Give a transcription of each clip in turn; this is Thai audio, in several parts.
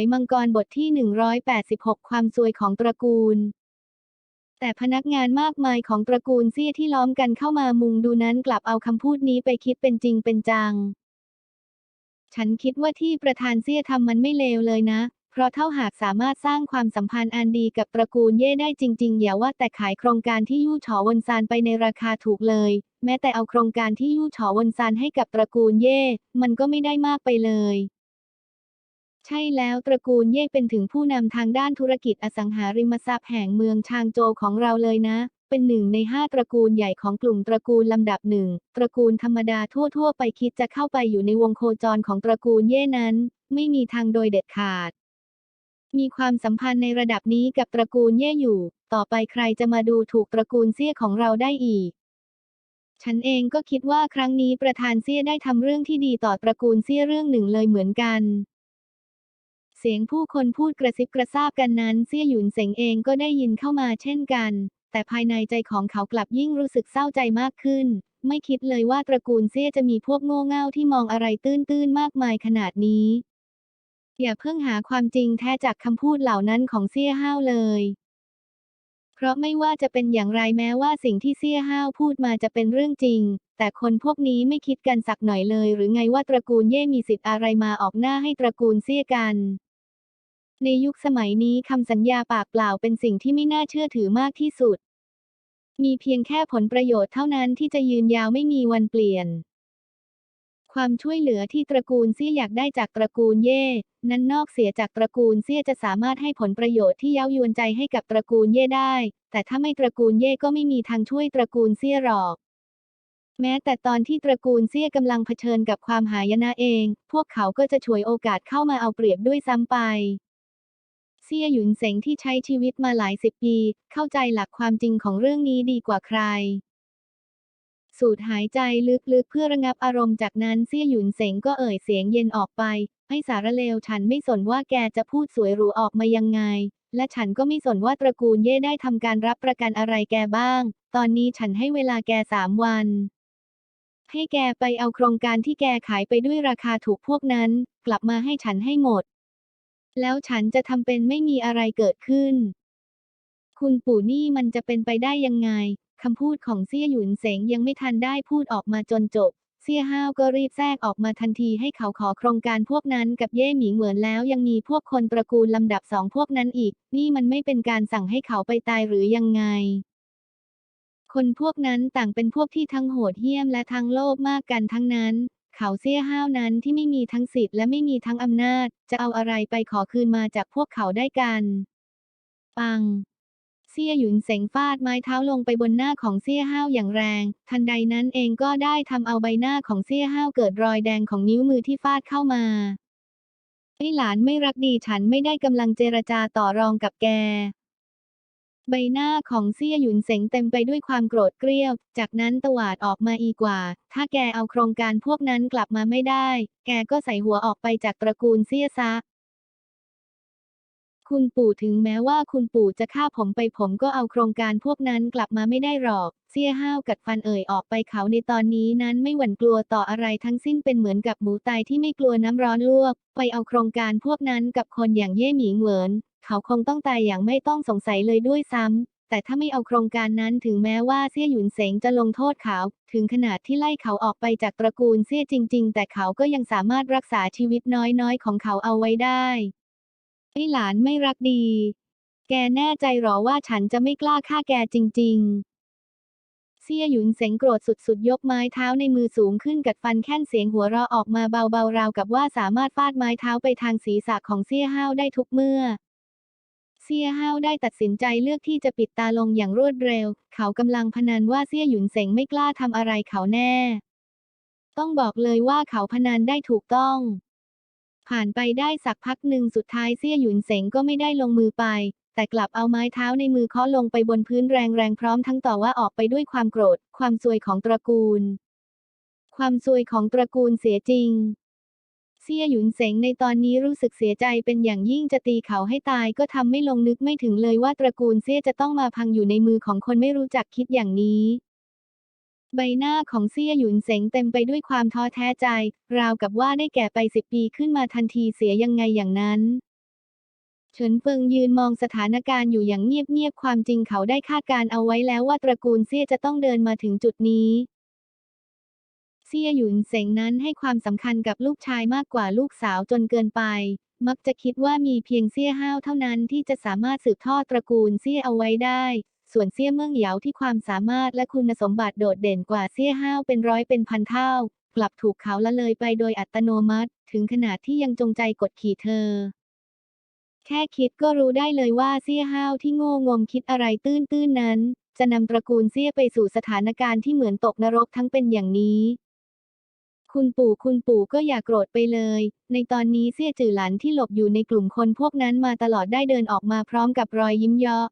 ยมังกรบทที่ 186 ความซวยของตระกูล แต่พนักงานมากมายของตระกูลเซี่ยที่ล้อมกันเข้ามามุงดูนั้นกลับเอาคำพูดนี้ไปคิดเป็นจริงเป็นจัง ฉันคิดว่าที่ประธานเซี่ยทำมันไม่เลวเลยนะ เพราะเท่าหากสามารถสร้างความสัมพันธ์อันดีกับตระกูลเย่ได้จริง ๆ อย่าว่าแต่ขายโครงการที่ยู่ฉอวนซานไปในราคาถูกเลย แม้แต่เอาโครงการที่ยู่ฉอวนซานให้กับตระกูลเย่ มันก็ไม่ได้มากไปเลย ใช่แล้วตระกูลเย่เป็นถึงผู้นำทางด้านธุรกิจอสังหาริมทรัพย์แห่งเมืองชางโจของเราเลยนะ เป็นหนึ่งในห้าตระกูลใหญ่ของกลุ่มตระกูลลำดับหนึ่งตระกูลธรรมดาทั่ว ๆ ไปคิดจะเข้าไปอยู่ในวงโคจรของตระกูลเย่นั้น ไม่มีทางโดยเด็ดขาด มีความสัมพันธ์ในระดับนี้กับตระกูลเย่อยู่ ต่อไปใครจะมาดูถูกตระกูลเซี่ยของเราได้อีกฉันเองก็คิดว่าครั้งนี้ประธานเซี่ยได้ทำเรื่องที่ดีต่อตระกูลเซี่ยเรื่องหนึ่งเลยเหมือนกัน สียงผู้คนพูดกระซิบกระซาบกันนั้นเซี่ยหยุนเสงเองก็ได้ยินเข้ามาเช่นกัน แต่ภายในใจของเขากลับยิ่งรู้สึกเศร้าใจมากขึ้น ไม่คิดเลยว่าตระกูลเซี่ยจะมีพวกโง่เง่าที่มองอะไรตื้นๆมากมายขนาดนี้ อย่าเพิ่งหาความจริงแท้จากคำพูดเหล่านั้นของเซี่ยห้าวเลยเพราะไม่ว่าจะเป็นอย่างไรแม้ว่าสิ่งที่เซี่ยห้าวพูดมาจะเป็นเรื่องจริง แต่คนพวกนี้ไม่คิดกันสักหน่อยเลย หรือไงว่าตระกูลเย่มีสิทธิ์อะไรมาออกหน้าให้ตระกูลเซี่ยกัน ในยุคสมัยนี้คำสัญญาปากเปล่าเป็นสิ่งที่ไม่น่าเชื่อถือมากที่สุด มีเพียงแค่ผลประโยชน์เท่านั้นที่จะยืนยาวไม่มีวันเปลี่ยน ความช่วยเหลือที่ตระกูลเซี่ยอยากได้จากตระกูลเย่ นั้นนอกเสียจากตระกูลเซี่ยจะสามารถให้ผลประโยชน์ที่เย้ายวนใจให้กับตระกูลเย่ได้ แต่ถ้าไม่ตระกูลเย่ก็ไม่มีทางช่วยตระกูลเซี่ยหรอกแม้แต่ตอนที่ตระกูลเซี่ยกำลังเผชิญกับความหายนะเอง พวกเขาก็จะฉวยโอกาสเข้ามาเอาเปรียบด้วยซ้ำไป เซี่ยหยุนเสงที่ใช้ชีวิตมาหลายสิบปี เข้าใจหลักความจริงของเรื่องนี้ดีกว่าใคร สูดหายใจลึกๆเพื่อระงับอารมณ์จากนั้นเซี่ยหยุนเสงก็เอ่ยเสียงเย็นออกไป ให้สารเลวฉันไม่สนว่าแกจะพูดสวยหรูออกมายังไง และฉันก็ไม่สนว่าตระกูลเย่ได้ทำการรับประกันอะไรแกบ้าง ตอนนี้ฉันให้เวลาแกสามวันให้แกไปเอาโครงการที่แกขายไปด้วยราคาถูกพวกนั้น กลับมาให้ฉันให้หมด แล้วฉันจะทำเป็นไม่มีอะไรเกิดขึ้น คุณปู่นี่มันจะเป็นไปได้ยังไงคำพูดของเซี่ยหยุนเสงยังไม่ทันได้พูดออกมาจนจบ เซี่ยห้าวก็รีบแทรกออกมาทันทีให้เขาขอโครงการพวกนั้นกับเย่หมิงเหมือนแล้วยังมีพวกคนตระกูลลำดับสองพวกนั้นอีก นี่มันไม่เป็นการสั่งให้เขาไปตายหรือยังไง คนพวกนั้นต่างเป็นพวกที่ทั้งโหดเหี้ยมและทั้งโลภมากกันทั้งนั้น เขาเซี่ยห้าวนั้นที่ไม่มีทั้งสิทธิ์และไม่มีทั้งอำนาจ จะเอาอะไรไปขอคืนมาจากพวกเขาได้กัน ปังเซี่ยหยุนเสงฟาดไม้เท้าลงไปบนหน้าของเซี่ยห้าวอย่างแรง ทันใดนั้นเองก็ได้ทำเอาใบหน้าของเซี่ยห้าวเกิดรอยแดงของนิ้วมือที่ฟาดเข้ามาไอ้หลานไม่รักดีฉันไม่ได้กำลังเจรจาต่อรองกับแก ใบหน้าของเซี่ยหยุนเสงเต็มไปด้วยความโกรธเกรี้ยว จากนั้นตวาดออกมาอีกว่า ถ้าแกเอาโครงการพวกนั้นกลับมาไม่ได้ แกก็ใส่หัวออกไปจากตระกูลเซี่ยซะ คุณปู่ถึงแม้ว่าคุณปู่จะฆ่าผมไปผมก็เอาโครงการพวกนั้นกลับมาไม่ได้หรอกเซี่ยห้าวกัดฟันเอ่ยออกไปเขาในตอนนี้นั้นไม่หวั่นกลัวต่ออะไรทั้งสิ้นเป็นเหมือนกับหมูตายที่ไม่กลัวน้ำร้อนลวก ไปเอาโครงการพวกนั้นกับคนอย่างเย่หมิงเหวินเขาคงต้องตายอย่างไม่ต้องสงสัยเลยด้วยซ้ำแต่ถ้าไม่เอาโครงการนั้นถึงแม้ว่าเซี่ยหยุนเสงจะลงโทษเขา ถึงขนาดที่ไล่เขาออกไปจากตระกูลเซี่ยจริง ๆ แต่เขาก็ยังสามารถรักษาชีวิตน้อยๆ ของเขาเอาไว้ได้ ไอ้หลานไม่รักดี แกแน่ใจหรอว่าฉันจะไม่กล้าฆ่าแกจริง ๆ เซี่ยหยุนเสงโกรธสุดๆ ยกไม้เท้าในมือสูงขึ้นกัดฟันแค่นเสียงหัวเราะออกมาเบาๆราวกับว่าสามารถฟาดไม้เท้าไปทางศีรษะของเซี่ยห้าวได้ทุกเมื่อเซี่ยห้าวได้ตัดสินใจเลือกที่จะปิดตาลงอย่างรวดเร็ว เขากำลังพนันว่าเซี่ยหยุนเสงไม่กล้าทำอะไรเขาแน่ ต้องบอกเลยว่าเขาพนันได้ถูกต้อง ผ่านไปได้สักพักหนึ่งสุดท้ายเซี่ยหยุนเสงก็ไม่ได้ลงมือไป แต่กลับเอาไม้เท้าในมือเคาะลงไปบนพื้นแรงๆพร้อมทั้งต่อว่าออกไปด้วยความโกรธ ความซวยของตระกูล ความซวยของตระกูลเสียจริงเซี่ยหยุนเสงในตอนนี้รู้สึกเสียใจเป็นอย่างยิ่งจะตีเขาให้ตายก็ทำไม่ลงนึกไม่ถึงเลยว่าตระกูลเซี่ยจะต้องมาพังอยู่ในมือของคนไม่รู้จักคิดอย่างนี้ ใบหน้าของเซี่ยหยุนเสงเต็มไปด้วยความท้อแท้ใจ ราวกับว่าได้แก่ไปสิบปีขึ้นมาทันทีเสียยังไงอย่างนั้น เฉินเฟิงยืนมองสถานการณ์อยู่อย่างเงียบๆ ความจริงเขาได้คาดการณ์เอาไว้แล้วว่าตระกูลเซี่ยจะต้องเดินมาถึงจุดนี้ เซี่ยหยุนเสงนั้นให้ความสำคัญกับลูกชายมากกว่าลูกสาวจนเกินไป มักจะคิดว่ามีเพียงเซี่ยห้าวเท่านั้นที่จะสามารถสืบทอดตระกูลเซี่ยเอาไว้ได้ ส่วนเซี่ยเมืองเหยาที่ความสามารถและคุณสมบัติโดดเด่นกว่าเซี่ยห้าวเป็นร้อยเป็นพันเท่า กลับถูกเขาละเลยไปโดยอัตโนมัติ ถึงขนาดที่ยังจงใจกดขี่เธอ แค่คิดก็รู้ได้เลยว่าเซี่ยห้าวที่โง่งมคิดอะไรตื้นๆนั้น จะนำตระกูลเซี่ยไปสู่สถานการณ์ที่เหมือนตกนรกทั้งเป็นอย่างนี้คุณปู่คุณปู่ก็อย่าโกรธไปเลย ในตอนนี้เซี่ยจือหลันที่หลบอยู่ในกลุ่มคนพวกนั้นมาตลอดได้เดินออกมาพร้อมกับรอยยิ้มเยาะ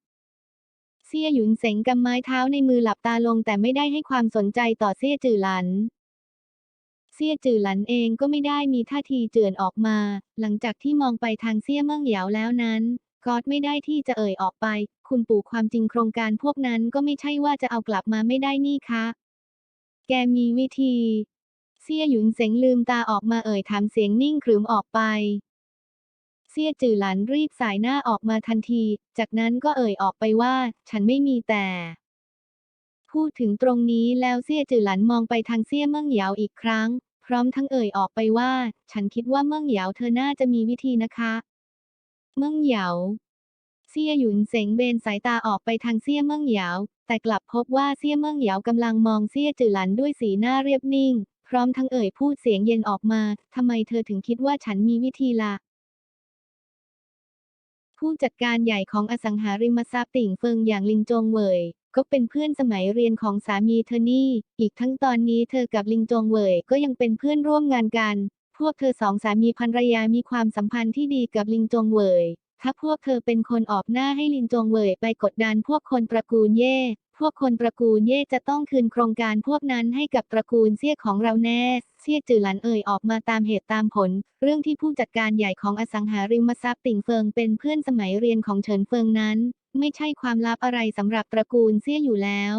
เซี่ยหยุนเสงกำไม้เท้าในมือหลับตาลงแต่ไม่ได้ให้ความสนใจต่อเซี่ยจือหลัน เซี่ยจือหลันเองก็ไม่ได้มีท่าทีเจือนออกมา หลังจากที่มองไปทางเซี่ยเมิ่งเหยาแล้วนั้นก็ไม่ได้ที่จะเอ่ยออกไป คุณปู่ความจริงโครงการพวกนั้นก็ไม่ใช่ว่าจะเอากลับมาไม่ได้นี่คะ แกมีวิธี เซี่ยหยุนเสงลืมตาออกมาเอ่ยถามเสียงนิ่งขรึมออกไป เซี่ยจือหลันรีบสายหน้าออกมาทันที จากนั้นก็เอ่ยออกไปว่า ฉันไม่มีแต่ พูดถึงตรงนี้แล้วเซี่ยจือหลันมองไปทางเซี่ยเมิ่งเหยาอีกครั้ง พร้อมทั้งเอ่ยออกไปว่า ฉันคิดว่าเมิ่งเหยาเธอน่าจะมีวิธีนะคะ เมิ่งเหยาเซี่ยหยุนเสงเบนสายตาออกไปทางเซี่ยเมิ่งเหยาแต่กลับพบว่าเซี่ยเมิ่งเหยากำลังมองเซี่ยจือหลันด้วยสีหน้าเรียบนิ่ง พร้อมทั้งเอ่ยพูดเสียงเย็นออกมาทำไมเธอถึงคิดว่าฉันมีวิธีละ่ะ ผู้จัดการใหญ่ของอสังหาริมทรัพย์ติ่งเฟิงอย่างลินจงเหวยก็เป็นเพื่อนสมัยเรียนของสามีเธอนี่ อีกทั้งตอนนี้เธอกับลิงจงเหวยก็ยังเป็นเพื่อนร่วมงานกัน พวกเธอสองสามีภรรยามีความสัมพันธ์ที่ดีกับลิงจงเหวยถ้าพวกเธอเป็นคนออกหน้าให้ลินจงเวยไปกดดันพวกคนตระกูลเย่ วกคนตระกูลเย่จะต้องคืนโครงการพวกนั้นให้กับตระกูลเซี่ยของเราแน่เซี่ยจือหลันเอ่ยออกมาตามเหตุตามผล เรื่องที่ผู้จัดการใหญ่ของอสังหาริมทรัพย์ติ่งเฟิงเป็นเพื่อนสมัยเรียนของเฉินเฟิงนั้น ไม่ใช่ความลับอะไรสำหรับตระกูลเซี่ยอยู่แล้ว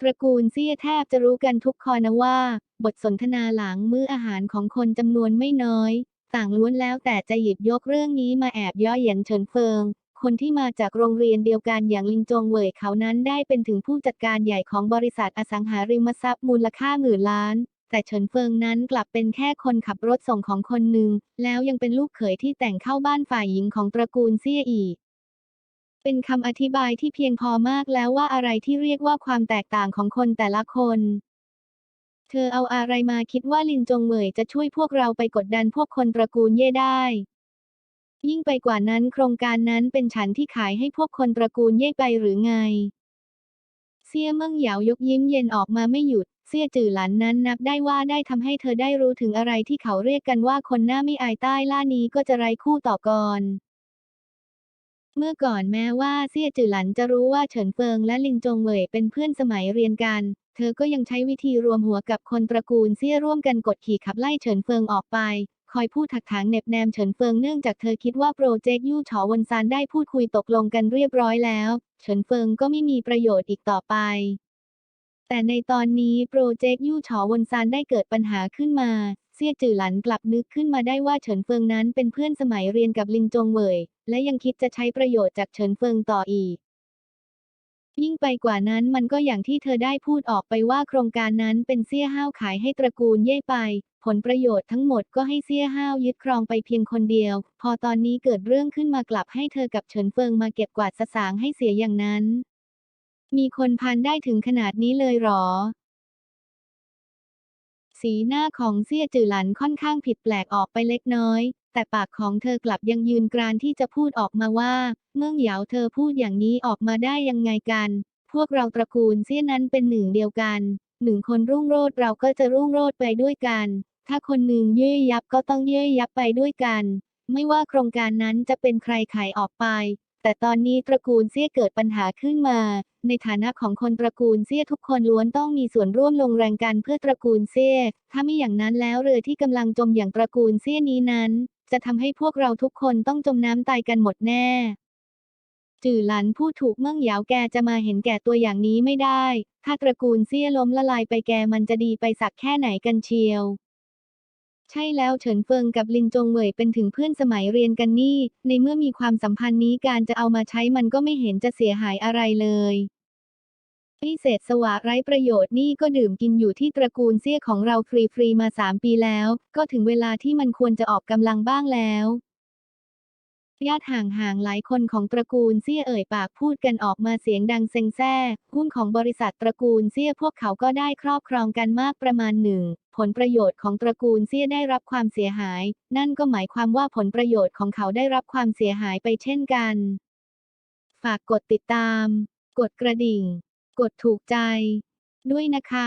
ตระกูลเซี่ยแทบจะรู้กันทุกคอนะว่า บทสนทนาหลังมื้ออาหารของคนจำนวนไม่น้อย ต่างล้วนแล้วแต่จะหยิบยกเรื่องนี้มาแอบย่อเหยียนเฉินเฟิง คนที่มาจากโรงเรียนเดียวกันอย่างลิงจงเหวยเขานั้นได้เป็นถึงผู้จัดการใหญ่ของบริษัทอสังหาริมทรัพย์มูลค่าหมื่นล้าน แต่เฉินเฟิงนั้นกลับเป็นแค่คนขับรถส่งของคนหนึ่ง แล้วยังเป็นลูกเขยที่แต่งเข้าบ้านฝ่ายหญิงของตระกูลเซี่ยอีกเป็นคำอธิบายที่เพียงพอมากแล้วว่าอะไรที่เรียกว่าความแตกต่างของคนแต่ละคน เธอเอาอะไรมาคิดว่าลินจงเหมยจะช่วยพวกเราไปกดดันพวกคนตระกูลเย่ได้ ยิ่งไปกว่านั้นโครงการนั้นเป็นฉันที่ขายให้พวกคนตระกูลเย่ไปหรือไง เซี่ยเมิ่งเหยายกยิ้มเย็นออกมาไม่หยุด เซี่ยจือหลันนั้นนับได้ว่าได้ทำให้เธอได้รู้ถึงอะไรที่เขาเรียกกันว่าคนหน้าไม่อายใต้ล่านี้ก็จะไร้คู่ต่อกรเมื่อก่อนแม้ว่าเซี่ยจือหลันจะรู้ว่าเฉินเฟิงและลิงจงเหวยเป็นเพื่อนสมัยเรียนกัน เธอก็ยังใช้วิธีรวมหัวกับคนตระกูลเซี่ยร่วมกันกดขี่ขับไล่เฉินเฟิงออกไป คอยพูดถักถางเหน็บแนมเฉินเฟิงเนื่องจากเธอคิดว่าโปรเจกต์ยู่ฉอวนซานได้พูดคุยตกลงกันเรียบร้อยแล้ว เฉินเฟิงก็ไม่มีประโยชน์อีกต่อไป แต่ในตอนนี้โปรเจกต์ยู่ฉอวนซานได้เกิดปัญหาขึ้นมา เซี่ยจือหลันกลับนึกขึ้นมาได้ว่าเฉินเฟิงนั้นเป็นเพื่อนสมัยเรียนกับลิงจงเหวย และยังคิดจะใช้ประโยชน์จากเฉินเฟิงต่ออีก ยิ่งไปกว่านั้นมันก็อย่างที่เธอได้พูดออกไปว่าโครงการนั้นเป็นเซี่ยห้าวขายให้ตระกูลเย่ไป ผลประโยชน์ทั้งหมดก็ให้เซี่ยห้าวยึดครองไปเพียงคนเดียว พอตอนนี้เกิดเรื่องขึ้นมากลับให้เธอกับเฉินเฟิงมาเก็บกวาดสสางให้เสียอย่างนั้น มีคนพันได้ถึงขนาดนี้เลยหรอ สีหน้าของเซี่ยจือหลันค่อนข้างผิดแปลกออกไปเล็กน้อย แต่ปากของเธอกลับยังยืนกรานที่จะพูดออกมาว่าเมื่องเหยาเธอพูดอย่างนี้ออกมาได้ยังไงกัน พวกเราตระกูลเซี่ยนั้นเป็นหนึ่งเดียวกัน หนึ่งคนรุ่งโรจน์เราก็จะรุ่งโรจน์ไปด้วยกัน ถ้าคนหนึ่งเย่ยยับก็ต้องเย่ยยับไปด้วยกัน ไม่ว่าโครงการนั้นจะเป็นใครขายออกไปแต่ตอนนี้ตระกูลเซี่ยเกิดปัญหาขึ้นมา ในฐานะของคนตระกูลเซี่ยทุกคนล้วนต้องมีส่วนร่วมลงแรงกันเพื่อตระกูลเซี่ยถ้าไม่อย่างนั้นแล้วเรือที่กำลังจมอย่างตระกูลเซี่ยนี้นั้น จะทำให้พวกเราทุกคนต้องจมน้ำตายกันหมดแน่ จื่อหลันพูดถูกเมื่องเหยาแกจะมาเห็นแก่ตัวอย่างนี้ไม่ได้ ถ้าตระกูลเซี่ยล้มละลายไปแกมันจะดีไปสักแค่ไหนกันเชียว ใช่แล้วเฉินเฟิงกับลินจงเหวยเป็นถึงเพื่อนสมัยเรียนกันนี่ ในเมื่อมีความสัมพันธ์นี้การจะเอามาใช้มันก็ไม่เห็นจะเสียหายอะไรเลย พิเศษสวะไร้ประโยชน์นี่ก็ดื่มกินอยู่ที่ตระกูลเซี่ยของเราฟรีๆมาสามปีแล้ว ก็ถึงเวลาที่มันควรจะออกกำลังบ้างแล้วญาติห่างๆหลายคนของตระกูลเซี่ยเอ่ยปากพูดกันออกมาเสียงดังเซ็งแซ่หุ้นของบริษัทตระกูลเซี่ยพวกเขาก็ได้ครอบครองกันมากประมาณหนึ่ง ผลประโยชน์ของตระกูลเซี่ยได้รับความเสียหาย นั่นก็หมายความว่าผลประโยชน์ของเขาได้รับความเสียหายไปเช่นกัน ฝากกดติดตาม กดกระดิ่ง กดถูกใจ ด้วยนะคะ